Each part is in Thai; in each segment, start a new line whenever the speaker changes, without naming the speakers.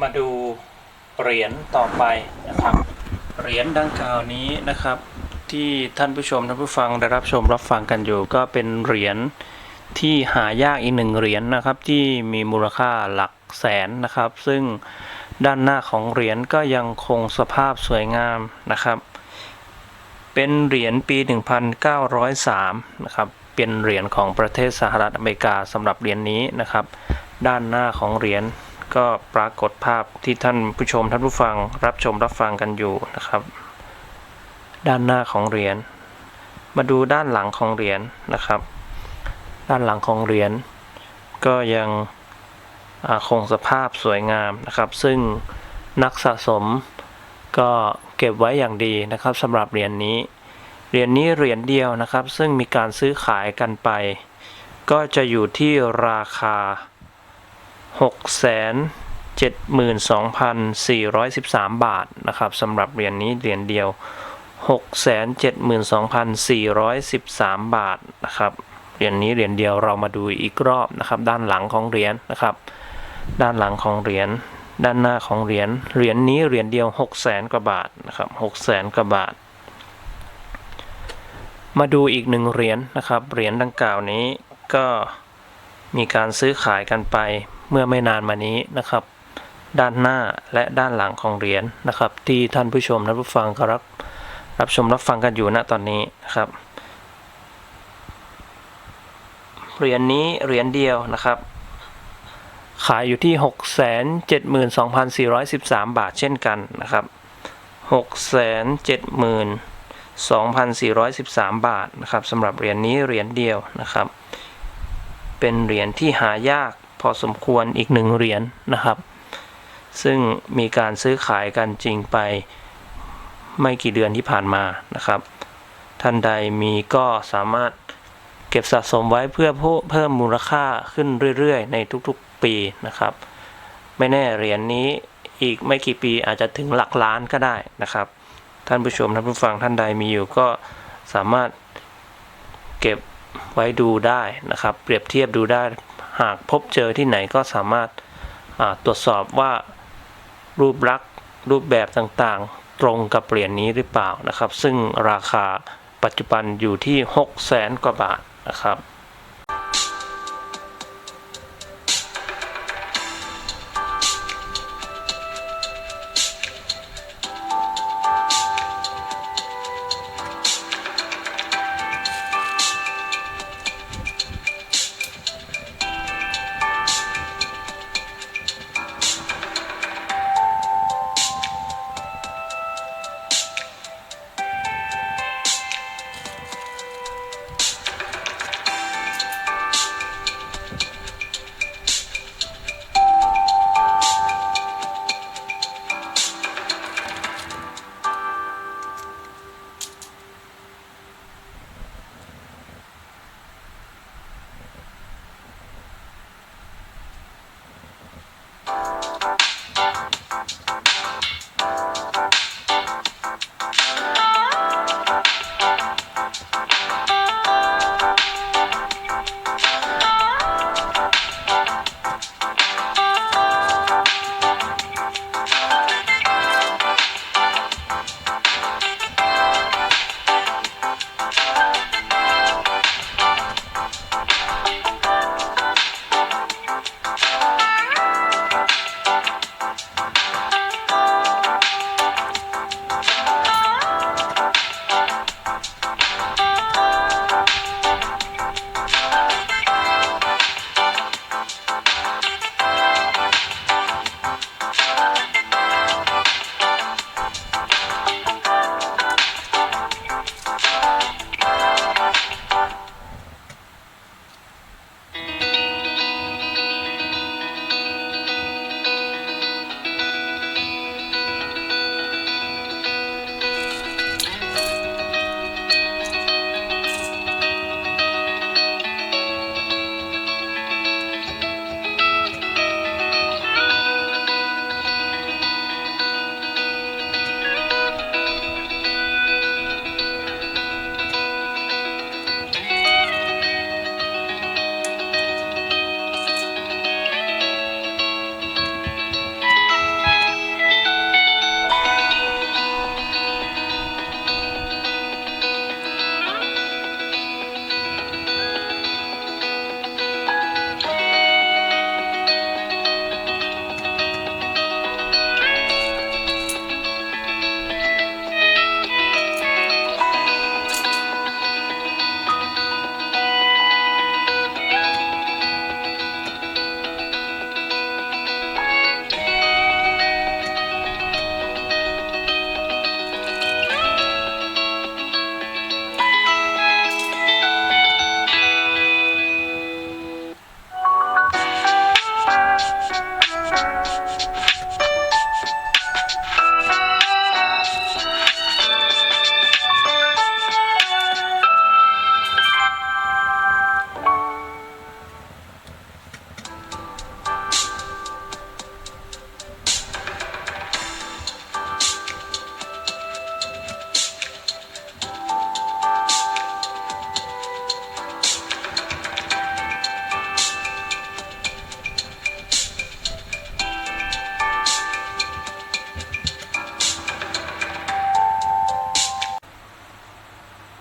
มาดูเห
รียญต่อไปนะครับเหรียญดังกล่าวนี้นะครับ ที่ท่านผู้ชมท่านผู้ฟังได้รับชมรับฟังกันอยู่ ก็เป็นเหรียญที่หายากอีกหนึ่งเหรียญนะครับ ที่มีมูลค่าหลักแสนนะครับ ซึ่งด้านหน้าของเหรียญก็ยังคงสภาพสวยงามนะครับ เป็นเหรียญปี 1903 นะครับ เป็นเหรียญของประเทศสหรัฐอเมริกาสำหรับเหรียญนี้นะครับ ด้านหน้าของเหรียญ ก็ปรากฏภาพที่ท่านผู้ชมท่านผู้ฟังรับชมรับฟังกันอยู่นะครับ ด้านหน้าของเหรียญ มาดูด้านหลังของเหรียญนะครับ ด้านหลังของเหรียญก็ยังคงสภาพสวยงามนะครับ ซึ่งนักสะสมก็เก็บไว้อย่างดีนะครับสำหรับเหรียญนี้ เหรียญนี้เหรียญเดียวนะครับ ซึ่งมีการซื้อขายกันไป ก็จะอยู่ที่ราคา 672,413 บาทนะครับสำหรับเหรียญนี้เหรียญเดียว 672,413 บาทนะครับเหรียญนี้เหรียญเดียวเรามาดูอีกรอบนะครับ ด้านหลังของเหรียญนะครับ ด้านหลังของเหรียญด้านหน้าของเหรียญเหรียญนี้เหรียญเดียว 600,000กว่าบาทนะครับ600,000กว่าบาท มาดูอีกหนึ่งเหรียญนะครับเหรียญดังกล่าวนี้ก็มีการซื้อขายกันไป เมื่อไม่นานมานี้นะครับ ด้านหน้าและด้านหลังของเหรียญนะครับ ที่ท่านผู้ชมและผู้ฟังก็รับรับชมรับฟังกันอยู่ณตอนนี้นะครับเหรียญนี้เหรียญเดียวนะครับ ขายอยู่ที่ 672,413 บาทเช่นกันนะครับ 672,413 บาทนะครับสำหรับเหรียญนี้เหรียญเดียวนะครับ เป็นเหรียญที่หายาก พอสมควรอีกหนึ่งเหรียญนะครับ ซึ่งมีการซื้อขายกันจริงไปไม่กี่เดือนที่ผ่านมานะครับ ท่านใดมีก็สามารถเก็บสะสมไว้เพื่อเพิ่มมูลค่าขึ้นเรื่อยๆ ในทุกๆปีนะครับ ไม่แน่เหรียญนี้อีกไม่กี่ปีอาจจะถึงหลักล้านก็ได้นะครับ ท่านผู้ชมท่านผู้ฟังท่านใดมีอยู่ก็สามารถเก็บไว้ดูได้นะครับ เปรียบเทียบดูได้ หากพบเจอที่ไหนก็สามารถตรวจสอบว่ารูปลักษณ์รูปแบบต่างๆ ตรงกับเหรียญนี้หรือเปล่านะครับ ซึ่งราคาปัจจุบันอยู่ที่ 6 0 0แสนกว่าบาทนะครับ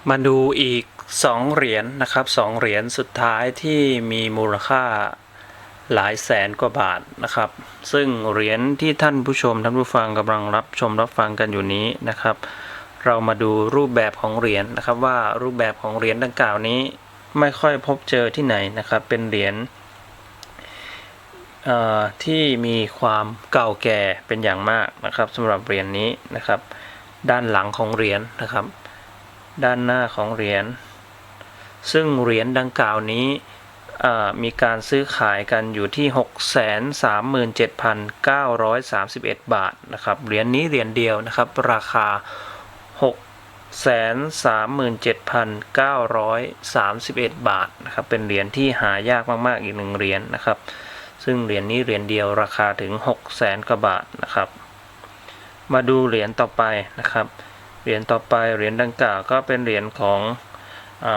มาดูอีก 2 เหรียญนะครับสองเหรียญสุดท้ายที่มีมูลค่าหลายแสนกว่าบาทนะครับ ซึ่งเหรียญที่ท่านผู้ชมท่านผู้ฟังกำลังรับชมรับฟังกันอยู่นี้นะครับ เรามาดูรูปแบบของเหรียญนะครับว่ารูปแบบของเหรียญดังกล่าวนี้ ไม่ค่อยพบเจอที่ไหนนะครับ เป็นเหรียญที่มีความเก่าแก่เป็นอย่างมากนะครับสำหรับเหรียญนี้นะครับ ด้านหลังของเหรียญนะครับ ด้านหน้าของเหรียญ ซึ่งเหรียญดังกล่าวนี้มีการซื้อขายกันอยู่ที่ 637,931 บาทนะครับ เหรียญนี้เหรียญเดียวนะครับ ราคา 637,931 บาทนะครับ เป็นเหรียญที่หายากมาก ๆ อีกหนึ่งเหรียญนะครับ ซึ่งเหรียญนี้เหรียญเดียวราคาถึง 600,000กว่าบาทนะครับ มาดูเหรียญต่อไปนะครับ เหรียญต่อไปเหรียญดังกล่าวก็เป็นเหรียญของอ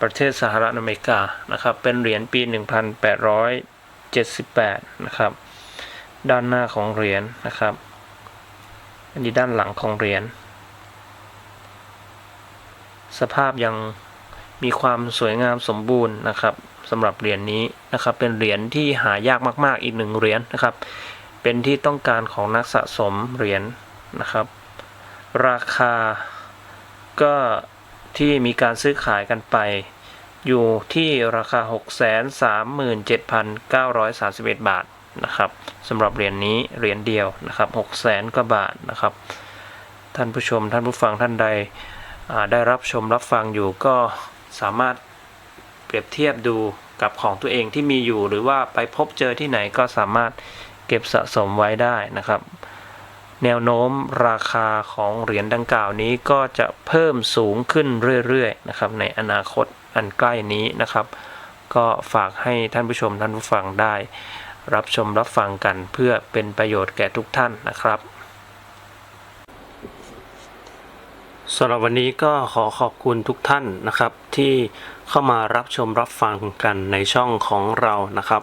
ประเทศสหรัฐอเมริกานะครับ เป็นเหรียญปี 1878 นะครับ ด้านหน้าของเหรียญนะครับอันนี้ด้านหลังของเหรียญสภาพยังมีความสวยงามสมบูรณ์นะครับสำหรับเหรียญนี้นะครับ เป็นเหรียญที่หายากมาก ๆ อีกหนึ่งเหรียญนะครับ เป็นที่ต้องการของนักสะสมเหรียญนะครับ ราคาก็ที่มีการซื้อขายกันไป อยู่ที่ราคา 637,931 บาทนะครับสำหรับเหรียญนี้เหรียญเดียวนะครับ600,000กว่าบาทนะครับ ท่านผู้ชมท่านผู้ฟังท่านใดได้รับชมรับฟังอยู่ก็สามารถเปรียบเทียบดูกับของตัวเองที่มีอยู่ หรือว่าไปพบเจอที่ไหนก็สามารถเก็บสะสมไว้ได้นะครับ แนวโน้มราคาของเหรียญดังกล่าวนี้ก็จะเพิ่มสูงขึ้นเรื่อยๆนะครับในอนาคตอันใกล้นี้นะครับ ก็ฝากให้ท่านผู้ชมท่านผู้ฟังได้ รับชมรับฟังกันเพื่อเป็นประโยชน์แก่ทุกท่านนะครับสำหรับวันนี้ก็ขอขอบคุณทุกท่านนะครับ ที่เข้ามารับชมรับฟังกันในช่องของเรานะครับ